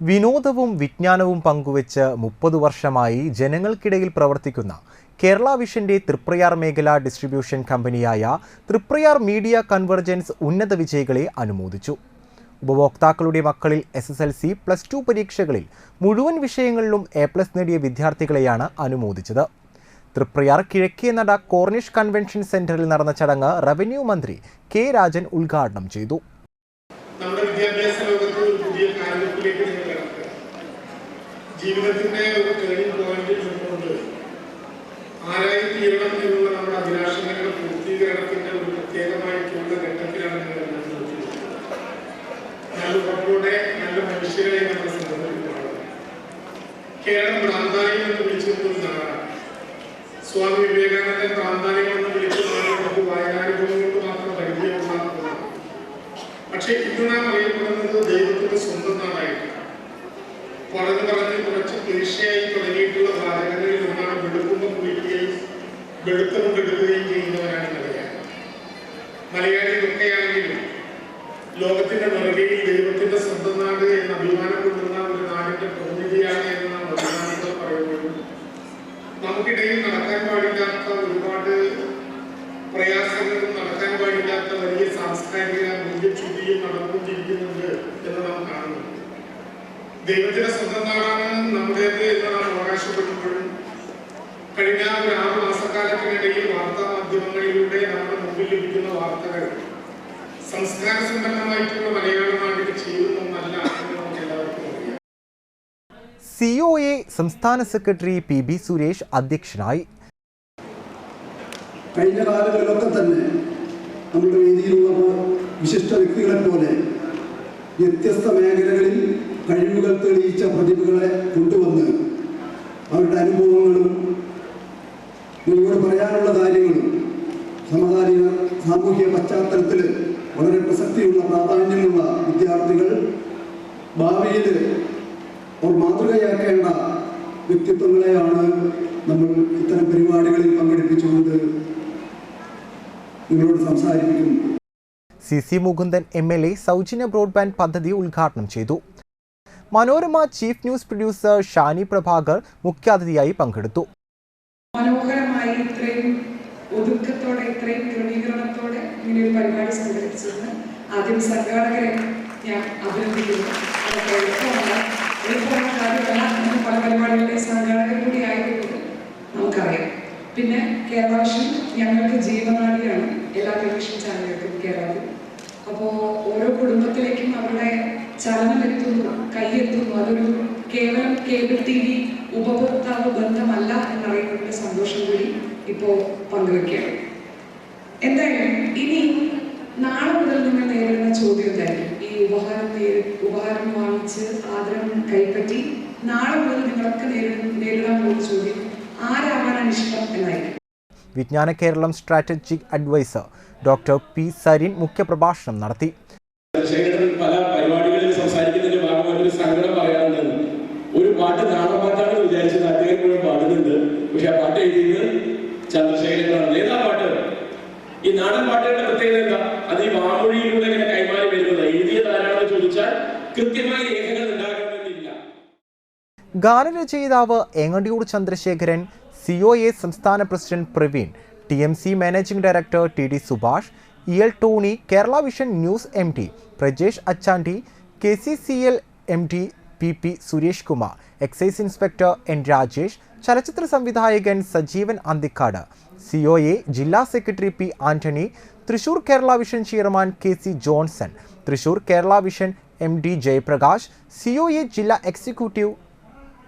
വിനോദവും വിജ്ഞാനവും പങ്കുവച്ച് മുപ്പത് വർഷമായി ജനങ്ങൾക്കിടയിൽ പ്രവർത്തിക്കുന്ന കേരള വിഷന്റെ തൃപ്രയാർ മേഖല ഡിസ്ട്രിബ്യൂഷൻ കമ്പനിയായ തൃപ്രയാർ മീഡിയ കൺവെർജൻസ് ഉന്നത വിജയികളെ അനുമോദിച്ചു. ഉപഭോക്താക്കളുടെ മക്കളിൽ S S L C plus two പരീക്ഷകളിൽ മുഴുവൻ വിഷയങ്ങളിലും എ പ്ലസ് നേടിയ വിദ്യാർത്ഥികളെയാണ് അനുമോദിച്ചത്. തൃപ്രയാർ കിഴക്കേ നട കോർണിഷ് കൺവെൻഷൻ സെന്ററിൽ നടന്ന ചടങ്ങ് റവന്യൂ മന്ത്രി കെ രാജൻ ഉദ്ഘാടനം ചെയ്തു. ജീവിതത്തിന്റെ ഒരു ടേണിംഗ് പോയിന്റിൽ നിന്നുകൊണ്ട് ആരായി തീരണം എന്നുള്ള നമ്മുടെ അഭിലാഷങ്ങളുടെ പൂർത്തീകരണത്തിന്റെ ഒരു പ്രത്യേകമായിട്ടുള്ള ഘട്ടത്തിലാണ് നല്ല ഉറപ്പോടെ നല്ല മനുഷ്യരെ നമ്മൾ സംബന്ധിക്കുന്നത് കേരളം ഭ്രാന്താലയം എന്ന് വിളിച്ചിരുന്ന സ്വാമി വിവേകാനന്ദൻ നിറകയിൽ ദൈവത്തിന്റെ സ്വന്തം നാട് എന്ന അഭിമാനം കൊള്ളുന്ന ഒരു നാടിന്റെ പ്രതിനിധിയാണ് എന്ന് നാം പറയുന്നു. പറയുമ്പോഴും നമുക്കിടയിൽ നടക്കാൻ പാടില്ലാത്ത ഒരുപാട് പ്രയാസങ്ങളും നടക്കാൻ പാടില്ലാത്ത വലിയ സാംസ്കാരിക മൂല്യച്യുതിയും നടന്നുകൊണ്ടിരിക്കുന്നുണ്ട് എന്ന് നാം കാണുന്നു. ദൈവത്തിന്റെ സ്വന്തം നാടാണ് നമ്മുടേത് എന്ന് നാം അവകാശപ്പെടുമ്പോഴും കഴിഞ്ഞ ഒരു ആറ് മാസക്കാലത്തിനിടയിൽ വാർത്താ മാധ്യമങ്ങളിലൂടെ നമ്മുടെ മുമ്പിൽ ലഭിക്കുന്ന വാർത്തകൾ സംസ്കാര സമ്പന്നമായിട്ടുള്ള മലയാള നമുക്ക് എല്ലാവർക്കും അറിയാം. സി ഒ എ സംസ്ഥാന സെക്രട്ടറി പി ബി സുരേഷ് അധ്യക്ഷനായി. കഴിഞ്ഞ കാലങ്ങളിലൊക്കെ തന്നെ നമ്മുടെ വേദിയിലുള്ള വിശിഷ്ട വ്യക്തികളെ പോലെ വ്യത്യസ്ത മേഖലകളിൽ കഴിവുകൾ തെളിയിച്ച പ്രതിഭകളെ കൊണ്ടുവന്ന് അവരുടെ അനുഭവങ്ങളും നിങ്ങളോട് പറയാനുള്ള കാര്യങ്ങളും സമകാലിക സാമൂഹിക പശ്ചാത്തലത്തിൽ ഭാവിയിൽ അവർ മാതൃകയാക്കേണ്ട വ്യക്തിത്വങ്ങളെയാണ് നമ്മൾ ഇത്തരം പരിപാടികളിൽ പങ്കെടുപ്പിച്ചുകൊണ്ട് നിങ്ങളോട് സംസാരിപ്പിക്കുന്നു. C C Mukundan M L A സൗജന്യ ബ്രോഡ്ബാൻഡ് പദ്ധതി ഉദ്ഘാടനം ചെയ്തു. Manorama chief news producer Shani Prabhakar മുഖ്യാതിഥിയായി പങ്കെടുത്തു. മനോഹരമായി ഇത്രയും ഒതുക്കത്തോടെ ഇത്രയും ക്രമീകരണത്തോടെ ഇങ്ങനെ ഒരു പരിപാടി സംഘടിപ്പിച്ചതിന് ആദ്യം സംഘാടകരെ ഞാൻ അഭിനന്ദിക്കുന്നു. അതൊക്കെ എളുപ്പമല്ല എളുപ്പമുള്ള കാര്യമല്ല ഇന്ന് പല പരിപാടികളുടെ സംഘാടകർ കൂടി ആയതുകൊണ്ട് നമുക്കറിയാം. പിന്നെ കേരള വിഷൻ ഞങ്ങൾക്ക് ജീവനാടിയാണ് എല്ലാ ടെലിവിഷൻ ചാനലുകൾക്കും കേരളത്തിൽ. അപ്പോൾ ഓരോ കുടുംബത്തിലേക്കും അവരുടെ ചലനം എത്തുന്നു കൈയെത്തുന്നു. അതൊരു കേവലം കേബിൾ ടി വി ഉപഭോക്താവ് ബന്ധമല്ല എന്നറിയുന്നതിന്റെ സന്തോഷം കൂടി ഇപ്പോൾ പങ്കുവെക്കുകയാണ്. എന്തായാലും ഇനി നാളെ മുതൽ നിങ്ങൾ നേരിടുന്ന ചോദ്യം എന്തായിരിക്കും? ഈ ഉപഹാരം ഉപഹാരം വാങ്ങിച്ച് ആദരം കൈപ്പറ്റി നാളെ മുതൽ നിങ്ങളൊക്കെ നേരിടാൻ പോകുന്ന ചോദ്യം ആരാവാനാണ് ഇഷ്ടം എന്നായിരിക്കും Vijnana Keralam strategic adviser doctor P Sarin മുഖ്യപ്രഭാഷണം നടത്തി. ഈ നാടൻ പാട്ടുകളുടെ പ്രത്യേകത എന്താ? അത് ഈ വാമൊഴിയിലൂടെ ഇങ്ങനെ കൈമാറി വരുന്നത്. എഴുതിയത് ആരാണെന്ന് ചോദിച്ചാൽ കൃത്യമായി രേഖകൾ ഉണ്ടാകണമെന്നില്ല. ഗാനരചയിതാവ് Engandiyur Chandrasekharan C O A സംസ്ഥാന president Praveen T M C managing director T D Subhash E L Tony Kerala vision news M T Prajesh Achandi K C C L M T P P Suresh Kumar excise inspector N Rajesh ചലച്ചിത്ര സംവിധായകൻ Sajeevan Anthikkad C O A ജില്ലാ secretary P Antony Thrissur Kerala vision chairman K C Johnson Thrissur Kerala vision M D Jayaprakash C O A ജില്ലാ executive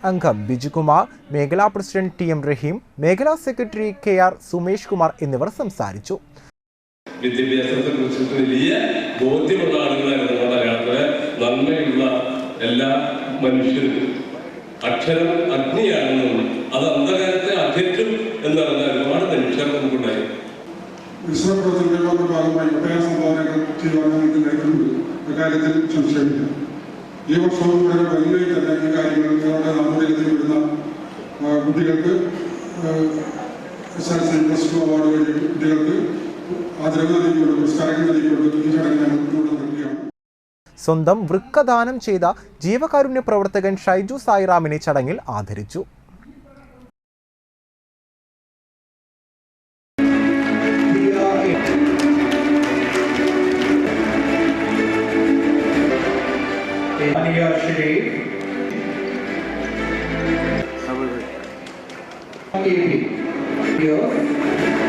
അംഗം ബിജുകുമാർ മേഖലാ president T M റഹീം മേഖലാ secretary K R Sumesh Kumar എന്നിവർ സംസാരിച്ചു. വിദ്യാഭ്യാസത്തെ കുറിച്ചിട്ട് വലിയ ബോധ്യമുള്ള ആളുകളായിരുന്നു നമ്മുടെ കേരളത്തിലെ നന്മയുള്ള എല്ലാ മനുഷ്യരും അക്ഷരം അഗ്നിയാണെന്നും അത് അന്ധകാരത്തെ അധ്യക്ഷം എന്ന് പറഞ്ഞാൽ ഒരുപാട് മനുഷ്യർ നമുക്കുണ്ടായി. വിശ്വപ്രവർത്തനങ്ങളുടെ ഭാഗമായി അക്കാര്യത്തിൽ സംശയമില്ല. ഈ വർഷവും വളരെ ഭംഗിയായി തന്നെ ഈ കാര്യങ്ങൾ നമ്മുടെ വരുന്ന കുട്ടികൾക്ക് അവാർഡ് വഴി കുട്ടികൾക്ക് ആദരവ് നൽകിക്കൊണ്ട് പുരസ്കാരങ്ങൾ നൽകിക്കൊണ്ട് ഈ ചടങ്ങ് ഞങ്ങൾ സ്വന്തം വൃക്കദാനം ചെയ്ത ജീവകാരുണ്യ പ്രവർത്തകൻ ഷൈജു സായിറാമിനെ ചടങ്ങിൽ ആദരിച്ചു. Here.